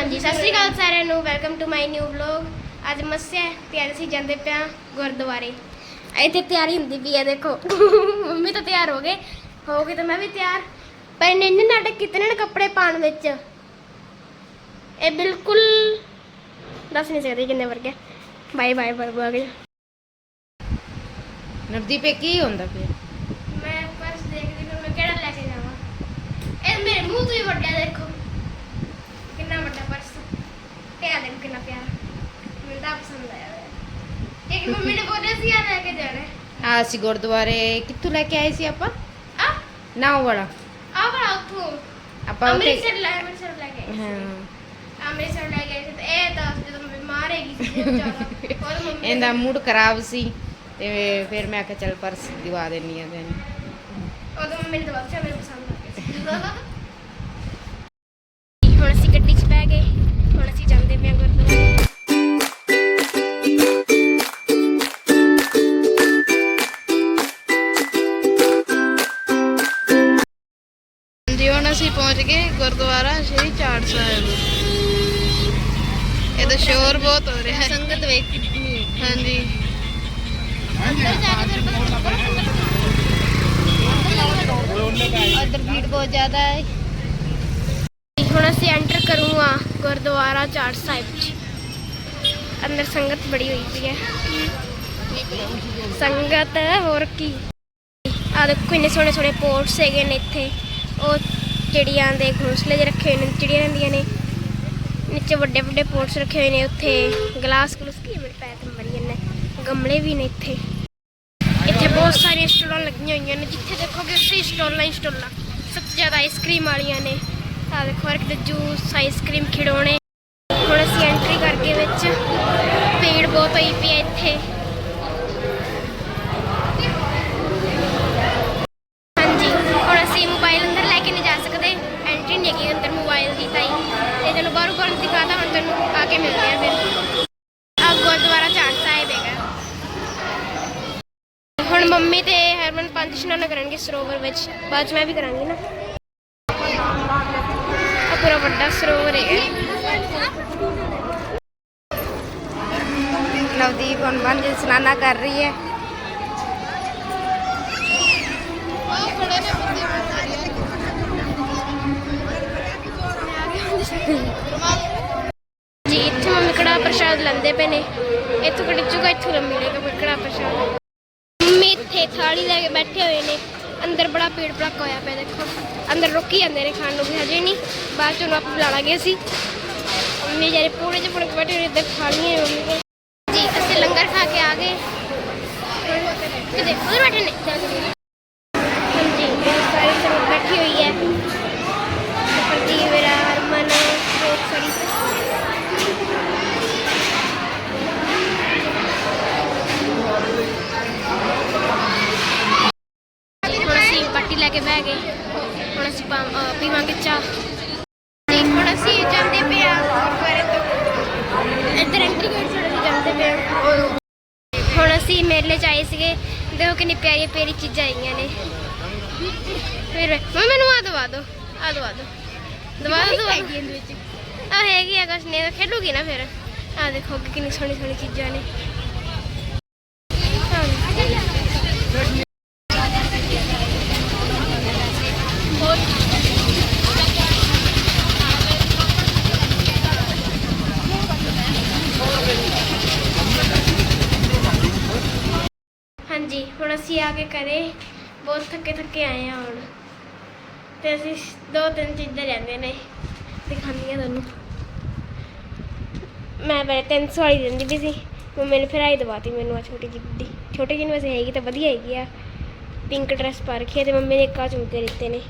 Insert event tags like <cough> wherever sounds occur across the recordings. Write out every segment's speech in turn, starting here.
ਹਾਂਜੀ ਸਤਿ ਸ਼੍ਰੀ ਅਕਾਲ ਸਾਰਿਆਂ ਨੂੰ welcome to my new vlog ਅੱਜ ਮੱਸਿਆ ਹੈ ਤੇ ਅੱਜ ਅਸੀਂ ਜਾਂਦੇ ਪਿਆ ਗੁਰਦੁਆਰੇ। ਇੱਥੇ ਤਿਆਰੀ ਹੁੰਦੀ ਵੀ ਹੈ ਦੇਖੋ। ਮੰਮੀ ਤਾਂ ਤਿਆਰ ਹੋ ਗਏ। ਹੋ ਗਏ ਤਾਂ ਮੈਂ ਵੀ ਤਿਆਰ। ਪਰ ਇਹਨੇ ਇੰਨੇ ਨਾਟਕ ਕੀਤੇ ਨੇ ਨਾ ਕੱਪੜੇ ਪਾਉਣ ਵਿੱਚ। ਇਹ ਬਿਲਕੁਲ ਦੱਸ ਨਹੀਂ ਸਕਦੇ ਕਿੰਨੇ ਵਰਗੇ। Bye bye bye bye Navdeep ਇਹ ਕੀ ਹੁੰਦਾ ਪਿਆ? ਮੈਂ ਪਰਸ ਦੇਖਦੀ ਫਿਰ ਮੈਂ ਕਿਹੜਾ ਲੈ ਕੇ ਜਾਵਾਂ? ਇਹ ਮੇਰੇ ਮੂੰਹ ਤੋਂ ਹੀ ਵੱਡਾ ਦੇਖੋ ਕਿੰਨਾ ਵੱਡਾ ਪਰਸ ਤੇ ਆ ਦੇਖੋ ਕਿੰਨਾ ਪਿਆਰਾ ਮੈਨੂੰ ਤਾਂ ਪਸੰਦ ਆਇਆ ਹੋਇਆ। ਇੱਕ ਮੰਮੀ ਨੇ ਬੋਲਿਆ ਸੀ ਆ ਲੈ ਕੇ ਜਾਣਾ। ਹੈ। ਆ ਅਸੀਂ ਗੁਰਦੁਆਰੇ ਕਿੱਥੋਂ ਲੈ ਕੇ ਆਏ ਸੀ ਆਪਾਂ? ਆ? ਨਾਉ ਵਾਲਾ। ਆ ਬੜਾ ਉੱਥੋਂ। ਆਪਾਂ ਅੰਮ੍ਰਿਤਸਰ ਲੈ ਅੰਮ੍ਰਿਤਸਰ ਲੈ ਕੇ ਆਏ ਸੀ। ਹਾਂ। ਅੰਮ੍ਰਿਤਸਰ ਲੈ ਗਏ ਸੀ ਤੇ ਇਹ ਤਾਂ ਜਦੋਂ ਮੈਂ ਬਿਮਾਰ ਹੈਗੀ ਸੀ ਬਹੁਤ ਜ਼ਿਆਦਾ। ਔਰ ਮੰਮੀ <laughs> ਨੇ- ਇਹਦਾ ਮੂਡ ਖਰਾਬ ਸੀ ਤੇ ਫਿਰ ਮੈਂ ਕਿਹਾ ਚੱਲ ਪਰਸ ਦਿਵਾ ਦੇਣੀ ਆ ਤੈਨੂੰ। ਉਦੋਂ ਮੰਮੀ ਨੇ ਦਵਾ ਮੈਨੂੰ ਪਸੰਦ ਆ ਗਿਆ ਅਸੀਂ ਪਹੁੰਚ ਗਏ ਗੁਰਦੁਆਰਾ ਸ਼੍ਰੀ ਚਾੜ ਸਾਹਿਬ। ਇਹਦਾ ਸ਼ੋਰ ਬਹੁਤ ਹੋ ਰਿਹਾ। ਹੈ ਸੰਗਤ ਵੇਖ ਹਾਂਜੀ। ਅੰਦਰ ਜਾ ਭੀੜ ਬਹੁਤ ਜ਼ਿਆਦਾ ਹੈ। ਹੁਣ ਅਸੀਂ ਐਂਟਰ ਕਰੂੰਗਾ ਗੁਰਦੁਆਰਾ ਚਾਰ ਸਾਹਿਬ ਚ। ਅੰਦਰ ਸੰਗਤ ਬੜੀ ਹੋਈ ਪਈ ਹੈ। ਸੰਗਤ ਹੋਰ ਕੀ। ਆ ਦੇਖੋ ਇੰਨੇ ਸੋਹਣੇ ਸੋਹਣੇ ਪੋਰਟਸ ਹੈਗੇ ਨੇ ਇੱਥੇ। ਉਹ ਚਿੜੀਆਂ ਦੇ ਘੋਂਸਲੇ ਜਿਹੇ ਰੱਖੇ ਹੋਏ ਨੇ, ਚਿੜੀਆਂ ਰਹਿੰਦੀਆਂ ਨੇ। ਨੀਚੇ ਵੱਡੇ ਵੱਡੇ ਪੋਰਟਸ ਰੱਖੇ ਹੋਏ ਨੇ ਉੱਥੇ। ਗਲਾਸ ਗਲੂਸ ਕੀ ਮੇਰੇ ਪੈਰ ਤੇ ਮਰੀ ਜਾਂਦੇ ਗਮਲੇ ਵੀ ਨੇ ਇੱਥੇ। ਇੱਥੇ ਬਹੁਤ ਸਾਰੀਆਂ ਸਟਾਲਾਂ ਲੱਗੀਆਂ ਹੋਈਆਂ ਨੇ, ਜਿੱਥੇ ਦੇਖੋਗੇ ਉੱਥੇ ਹੀ ਸਟਾਲਾਂ ਹੀ ਸਟਾਲਾਂ। ਸਭ ਤੋਂ ਜ਼ਿਆਦਾ ਆਈਸਕ੍ਰੀਮ ਵਾਲੀਆਂ ਨੇ। ਆ ਦੇਖੋ, ਹਰ ਕਿਤੇ ਜੂਸ ਆਈਸਕ੍ਰੀਮ ਖਿਡੌਣੇ। ਹੁਣ ਅਸੀਂ ਐਂਟਰੀ ਕਰਕੇ ਵਿੱਚ ਭੀੜ ਬਹੁਤ ਹੋਈ ਪਈ ਹੈ ਇੱਥੇ ਹਾਂਜੀ ਹੁਣ ਅਸੀਂ ਮੋਬਾਈਲ ਅੰਦਰ ਲੈ ਕੇ ਨਹੀਂ ਜਾ ਸਕਦੇ ਐਂਟਰੀ ਨਹੀਂ ਹੈਗੀ ਅੰਦਰ ਮੋਬਾਈਲ ਦੀ ਤਾਈ ਤੇ ਤੈਨੂੰ ਬਾਹਰੋਂ ਬਾਹਰ ਦਿਖਾਤਾ, ਹੁਣ ਤੈਨੂੰ ਆ ਕੇ ਮਿਲਦੇ ਆ ਫਿਰ। ਆ ਗੁਰਦੁਆਰਾ ਚਾਰ ਸਾਹਿਬ ਹੈਗਾ। ਹੁਣ ਮੰਮੀ ਤੇ ਹਰਮਨ ਪੰਜ ਇਸ਼ਨਾਨ ਕਰਨਗੇ ਸਰੋਵਰ ਵਿੱਚ। ਬਾਅਦ ਚ ਮੈਂ ਵੀ ਕਰਾਂਗੀ ਨਾ। ਆ ਪੂਰਾ ਵੱਡਾ ਸਰੋਵਰ ਹੈ ਨਵਦੀਪ ਹੁਣ ਜੀ ਸਨਾਨਾ ਕਰ ਰਹੀ ਹੈ ਜੀ ਇੱਥੇ ਮੰਮੀ ਕੜਾ ਪ੍ਰਸ਼ਾਦ ਲੈਂਦੇ ਪਏ ਨੇ। ਇੱਥੋਂ ਕੜਚੂਗਾ ਇੱਥੋਂ ਦਾ ਮਿਲੇਗਾ ਕੜਾ ਪ੍ਰਸ਼ਾਦ ਮੰਮੀ ਇੱਥੇ ਥਾਲੀ ਲੈ ਕੇ ਬੈਠੇ ਹੋਏ ਨੇ। ਅੰਦਰ ਬੜਾ ਭੀੜ ਭੜਕਾ ਹੋਇਆ ਪਿਆ, ਦੇਖੋ। ਅੰਦਰ ਰੁਕੀ ਜਾਂਦੇ ਨੇ ਖਾਣ ਨੂੰ ਵੀ ਹਜੇ ਨਹੀਂ। ਬਾਅਦ ਚ ਉਹਨੂੰ ਆਪਾਂ ਬੁਲਾ ਲਾਂਗੇ ਅਸੀਂ। ਮੰਮੀ ਜਿਹੜੇ ਪੂਰੇ ਚ ਪੁਣ ਬੈਠੇ ਹੋਏ ਨੇ, ਇੱਧਰ ਖਾਣੀਆਂ ਨੇ ਮੰਮੀ ਕੋਲ। ਜੀ, ਅਸੀਂ ਲੰਗਰ ਖਾ ਕੇ ਆ ਗਏ। ਕਿਤੇ ਬੈਠੇ ਨੇ। ਹਾਂਜੀ, ਬਹੁਤ ਸਾਰੀ ਸੰਗਤ ਬੈਠੀ ਹੋਈ ਹੈ ਪ੍ਰਤੀ ਮੇਰਾ ਹਰਮਨ ਬਹੁਤ ਸਾਰੀ ਹੁਣ ਅਸੀਂ ਪੱਟੀ ਹੁਣ ਅਸੀਂ ਪੀਵਾਂਗੇ ਚਾਹ। ਜੀ ਹੁਣ ਅਸੀਂ ਜਾਂਦੇ ਪਏ ਆ ਗੁਰਦੁਆਰੇ ਤੋਂ। ਇੱਧਰ ਐਂਟਰੀ ਗੇਟ ਛੋੜ ਕੇ ਜਾਂਦੇ ਪਏ ਆ ਹੁਣ ਅਸੀਂ ਮੇਲੇ ਚ ਆਏ ਸੀਗੇ। ਦੇਖੋ ਕਿੰਨੀ ਪਿਆਰੀ ਪਿਆਰੀ ਚੀਜ਼ਾਂ ਆਈਆਂ ਨੇ। ਫਿਰ ਮੈਂ ਮੈਨੂੰ ਆ ਦਵਾ ਦੋ ਆ ਦਵਾ ਦੋ ਦਵਾ ਦੋ ਦਵਾ ਆ ਹੈਗੀ ਆ, ਕੁਛ ਨਹੀਂ, ਖੇਡੂਗੀ ਨਾ ਫਿਰ। ਆ ਦੇਖੋ ਕਿੰਨੀ ਸੋਹਣੀ ਸੋਹਣੀ ਚੀਜ਼ਾਂ ਨੇ। ਅਸੀਂ ਆ ਕੇ ਘਰੇ ਬਹੁਤ ਥੱਕੇ ਥੱਕੇ ਆਏ ਆ ਹੁਣ। ਤੇ ਅਸੀਂ ਦੋ ਤਿੰਨ ਚੀਜ਼ਾਂ ਰਹਿੰਦੇ ਨੇ। ਦਿਖਾਉਂਦੀ ਆ ਤੁਹਾਨੂੰ। ਮੈਂ ਪਹਿਲੇ 300 ਵਾਲੀ ਦਿੰਦੀ ਵੀ ਸੀ। ਮੰਮੀ ਨੇ ਫਿਰ ਆਈ ਦਵਾਤੀ ਮੈਨੂੰ ਆ ਛੋਟੀ ਜਿਹੀ ਛੋਟੀ ਜਿਹੀ ਨੂੰ ਵੈਸੇ ਹੈਗੀ ਤਾਂ ਵਧੀਆ ਹੈਗੀ ਆ। ਪਿੰਕ ਡਰੈਸ ਪਾ ਰੱਖੀ ਹੈ ਤੇ ਮੰਮੀ ਨੇ ਕਾ ਝੁਮਕੇ ਦਿੱਤੇ ਨੇ।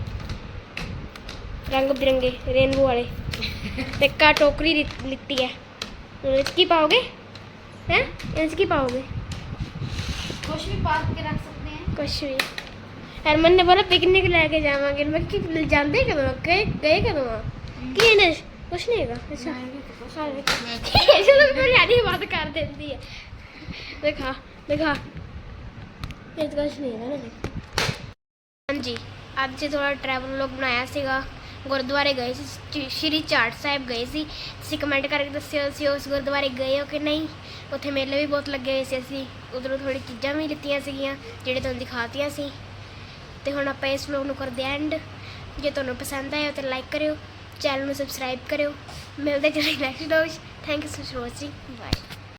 ਰੰਗ ਬਿਰੰਗੇ, ਰੇਨਬੋ ਵਾਲੇ। ਤੇ ਕਾ ਟੋਕਰੀ ਲਿ- ਲਿੱਤੀ ਹੈ। ਹੁਣ ਕੀ ਪਾਓਗੇ? ਹੈ? ਇਹ ਕੀ ਪਾਓਗੇ? ਕੁਝ ਵੀ ਪਾ ਕੇ ਰੱਖ ਸਕਦੇ ਹਾਂ ਕੁਛ ਵੀ ਹਰਮਨ ਨੇ ਬੋਲਾ ਪਿਕਨਿਕ ਲੈ ਕੇ ਜਾਵਾਂਗੇ ਮੈਂ ਕਿ ਜਾਂਦੇ ਕਦੋਂ ਆ? ਗਏ ਗਏ ਕਦੋਂ ਆ ਕੀ ਇਹਨੇ ਕੁਛ ਨਹੀਂ ਹੈਗਾ ਅੱਛਾ ਹਾਂ ਚਲੋ ਮੇਰੀ ਆਦੀ ਬਾਤ ਕਰ ਦਿੰਦੀ ਹੈ ਦੇਖਾ ਦੇਖਾ ਇਹ ਤਾਂ ਕੁਛ ਨਹੀਂ ਹੈਗਾ ਨਾ ਦੇਖ। ਹਾਂਜੀ ਅੱਜ ਥੋੜਾ ਟਰੈਵਲ ਵਲੌਗ ਬਣਾਇਆ ਸੀਗਾ ਗੁਰਦੁਆਰੇ ਗਏ ਸੀ, ਸ਼੍ਰੀ ਚਾਟ ਸਾਹਿਬ ਗਏ ਸੀ। ਤੁਸੀਂ ਕਮੈਂਟ ਕਰਕੇ ਦੱਸਿਓ, ਅਸੀਂ ਉਸ ਗੁਰਦੁਆਰੇ ਗਏ ਹੋ ਕਿ ਨਹੀਂ? ਉੱਥੇ ਮੇਲੇ ਵੀ ਬਹੁਤ ਲੱਗੇ ਹੋਏ ਸੀ ਅਸੀਂ। ਉਧਰੋਂ ਥੋੜੀ ਚੀਜ਼ਾਂ ਵੀ ਲਿੱਤੀਆਂ ਸੀਗੀਆਂ, ਜਿਹੜੇ ਤੁਹਾਨੂੰ ਦਿਖਾਤੀਆਂ ਸੀ। ਤੇ ਹੁਣ ਆਪਾਂ ਇਸ ਵਲੌਗ ਨੂੰ ਕਰਦੇ ਐਂਡ ਜੇ ਤੁਹਾਨੂੰ ਪਸੰਦ ਆਇਆ ਤਾਂ ਲਾਈਕ ਕਰਿਓ ਚੈਨਲ ਨੂੰ ਸਬਸਕ੍ਰਾਈਬ ਕਰਿਓ। ਮਿਲਦੇ ਜਿਹੜੇ next vlog thank you so much watching bye